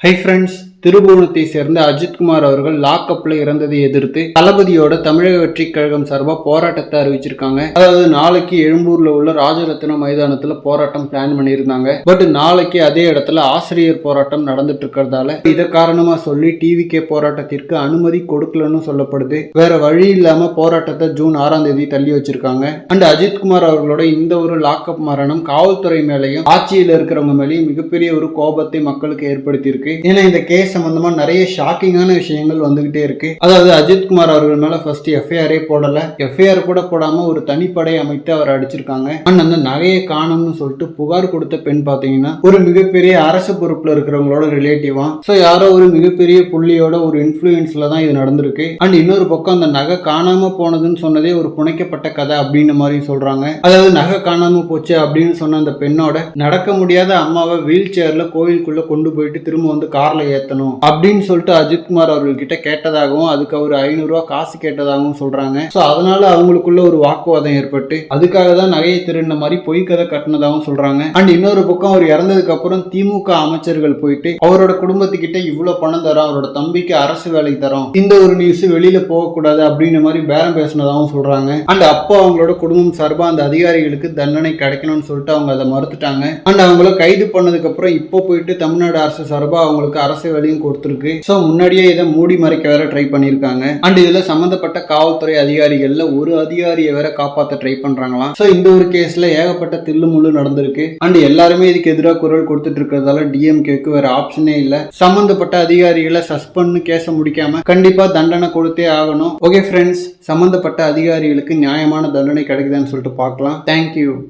Hi friends திருபுவனத்தை சேர்ந்த அஜித்குமார் அவர்கள் லாக்அப்ல இறந்ததை எதிர்த்து தளபதியோட தமிழக வெற்றி கழகம் சார்பாக போராட்டத்தை அறிவிச்சிருக்காங்க. அதாவது நாளைக்கு எழும்பூர்ல உள்ள ராஜரத்னம் மைதானத்துல போராட்டம் பிளான் பண்ணியிருந்தாங்க. பட் நாளைக்கு அதே இடத்துல ஆசிரியர் போராட்டம் நடந்துட்டு இருக்கிறதால இதை காரணமா சொல்லி டிவிகே போராட்டத்திற்கு அனுமதி கொடுக்கலன்னு சொல்லப்படுது. வேற வழி இல்லாம போராட்டத்தை ஜூன் ஆறாம் தேதி தள்ளி வச்சிருக்காங்க. அண்ட் அஜித்குமார் அவர்களோட இந்த ஒரு லாக்அப் மரணம் காவல்துறை மேலையும் ஆட்சியில் இருக்கிறவங்க மேலேயும் மிகப்பெரிய ஒரு கோபத்தை மக்களுக்கு ஏற்படுத்தியிருக்கு. ஏன்னா இந்த கேஸ் சம்பந்தமா நிறைய ஷாக்கிங்கான விஷயங்கள் வந்துகிட்டே இருக்கு. அதாவது அஜித்குமார் அவர்கள் மேல ஃபர்ஸ்ட் எஃப்ஐஆரே போடல. எஃப்ஐஆர் கூட போடாம ஒரு தனிப்படை அமைத்து அவர் அடிச்சிருக்காங்க. அண்ட் அந்த நகையை காணும்னு சொல்லிட்டு புகார் கொடுத்த பெண் பாத்தீங்கன்னா ஒரு மிகப்பெரிய அரசு பொறுப்புல இருக்கிறவங்களோட ரிலேட்டிவா ஸோ யாரோ ஒரு மிகப்பெரிய புள்ளியோட ஒரு இன்ஃப்ளூயன்ஸ்ல தான் இது நடந்திருக்கு. அண்ட் இன்னொரு பக்கம் அந்த நகை காணாம போனதுன்னு சொன்னதே ஒரு புனைக்கப்பட்ட கதை அப்படின்னு மாதிரி சொல்றாங்க. அதாவது நகை காணாம போச்சு அப்படின்னு சொன்ன அந்த பெண்ணோட நடக்க முடியாத அம்மாவை வீல் சேர்ல கோயிலுக்குள்ள கொண்டு போயிட்டு திரும்ப வந்து கார்ல ஏத்தணும். அப்படின்னு சொல்லிட்டு அஜித்குமார் அவர்கள்கிட்ட கேட்டதாகவும் அதுக்கு அவர் ஐநூறுரூவா ரூபாய் காசு கேட்டதாகவும் சொல்றாங்க. ஸோ அதனால அவங்களுக்குள்ள ஒரு வாக்குவாதம் ஏற்பட்டு அதுக்காக தான் நகையை திருடின மாதிரி பொய் கதை கட்டினதாகவும் சொல்றாங்க. அண்ட் இன்னொரு பக்கம் அவர் இறந்ததுக்கு அப்புறம் திமுக அமைச்சர்கள் போயிட்டு அவரோட குடும்பத்துக்கிட்ட இவ்வளவு பணம் தரோம் அவரோட தம்பிக்கு அரசு வேலைக்கு தரோம் இந்த ஒரு நியூஸ் வெளியில போகக்கூடாது அப்படின்ற மாதிரி பேரம் பேசினதாகவும் சொல்றாங்க. அண்ட் அப்போ அவங்களோட குடும்பம் சார்பாக அந்த அதிகாரிகளுக்கு தண்டனை கிடைக்கணும்னு சொல்லிட்டு அவங்க அதை மறுத்துட்டாங்க. அண்ட் அவங்கள கைது பண்ணதுக்கு அப்புறம் இப்போ போயிட்டு தமிழ்நாடு அரசு சார்பாக அவங்களுக்கு அரசு வேலையும் கொடுத்துருக்கு. ஸோ முன்னாடியே இதை மூடி மறைக்க வேற ட்ரை பண்ணியிருக்காங்க. அண்ட் இதுல சம்மந்தப்பட்ட காவல்துறை அதிகாரிகள்ல ஒரு அதிகாரியை வேற காப்பாத்த ட்ரை பண்றாங்களாம். ஸோ இந்த ஒரு கேஸ்ல ஏகப்பட்ட தில்லு முள்ளு நடந்திருக்கு. அண்ட் எல்லாருமே இதுக்கு எதிராக குரல் கொடுத்துட்டு இருக்கிறதால டிஎம்கேக்கு வேற ஆப்ஷனே இல்ல. சம்பந்தப்பட்ட அதிகாரிகளை சஸ்பெண்ட் கேஸை முடிக்காம கண்டிப்பா தண்டனை கொடுத்தே ஆகணும். ஓகே ஃப்ரெண்ட்ஸ் சம்மந்தப்பட்ட அதிகாரிகளுக்கு நியாயமான தண்டனை கிடைக்குதான்னு சொல்லிட்டு பார்க்கலாம். தேங்க்யூ